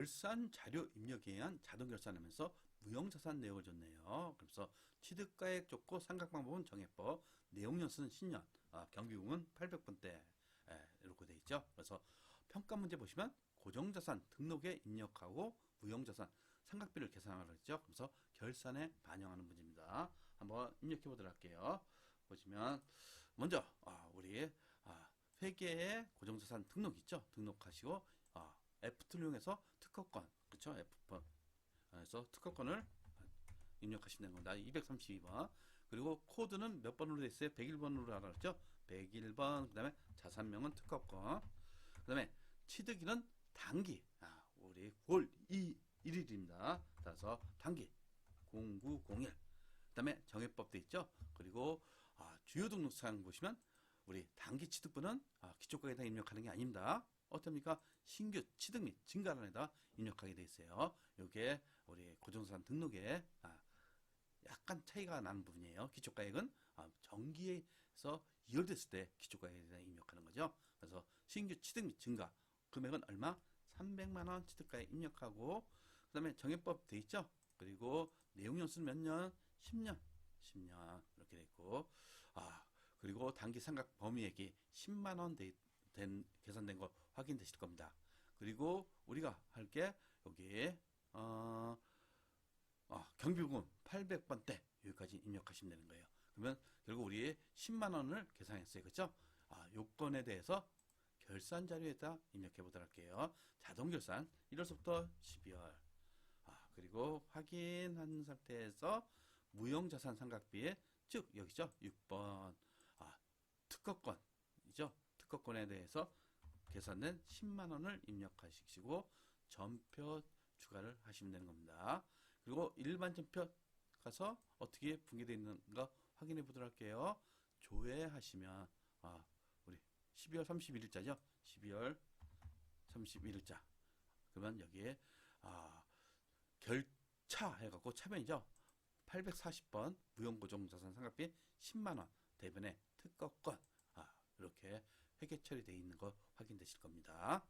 결산 자료 입력에 의한 자동 결산하면서 무형자산 내역을 줬네요. 그래서 취득가액 줬고 상각 방법은 정해법, 내용연수는 신년, 아, 경비공은 800번대 예, 이렇게 돼 있죠. 그래서 평가 문제 보시면 고정자산 등록에 입력하고 무형자산 상각비를 계산하라 했죠. 그래서 결산에 반영하는 문제입니다. 한번 입력해 보도록 할게요. 보시면 먼저 아, 우리 아, 회계의 고정자산 등록 있죠. 등록하시고 아, F2를 이용해서 특허권. F1 그래서 특허권을 입력하시면 되는 겁니다. 232번. 그리고 코드는 몇 번으로 돼 있어요? 101번으로 알았죠? 101번. 그 다음에 자산명은 특허권. 그 다음에 취득일은 단기. 아, 우리 9월 2 1일입니다. 따라서 단기 0901. 그 다음에 정해법 돼 있죠? 그리고 아, 주요 등록 사항 보시면 우리 단기 취득분은 아, 기초가에다 입력하는 게 아닙니다. 어떻습니까? 신규 취득 및 증가란에다 입력하게 돼 있어요. 요게 우리 고정산 등록에 아, 약간 차이가 나는 부분이에요. 기초가액은 아, 정기에서 이월됐을 때 기초가액에다 입력하는 거죠. 그래서 신규 취득 및 증가 금액은 얼마? 300만 원 취득가액 입력하고 그 다음에 정해법 돼 있죠. 그리고 내용 연수는 몇 년? 10년. 10년 이렇게 돼 있고 아 그리고 단기 상각 범위액이 10만 원 돼- 된 계산된 거 확인되실 겁니다. 그리고 우리가 할 게 여기 어, 어, 경비금 800번대 여기까지 입력하시면 되는 거예요. 그러면 결국 우리 10만 원을 계산했어요. 그렇죠? 아, 요건에 대해서 결산 자료에다 입력해 보도록 할게요. 자동 결산 1월부터 12월. 아, 그리고 확인한 상태에서 무형 자산 상각비에 즉 여기죠. 6번. 아, 특허권이죠. 특허권에 대해서 계산된 10만 원을 입력하시고 전표 추가를 하시면 되는 겁니다. 그리고 일반 전표 가서 어떻게 분개되어 있는가 확인해 보도록 할게요. 조회하시면 아, 우리 12월 31일자죠. 12월 31일자. 그러면 여기에 아, 결차 해갖고 차변이죠. 840번 무형고정자산 상각비 10만원 대변에 특허권 회계 처리되어 있는 거 확인되실 겁니다.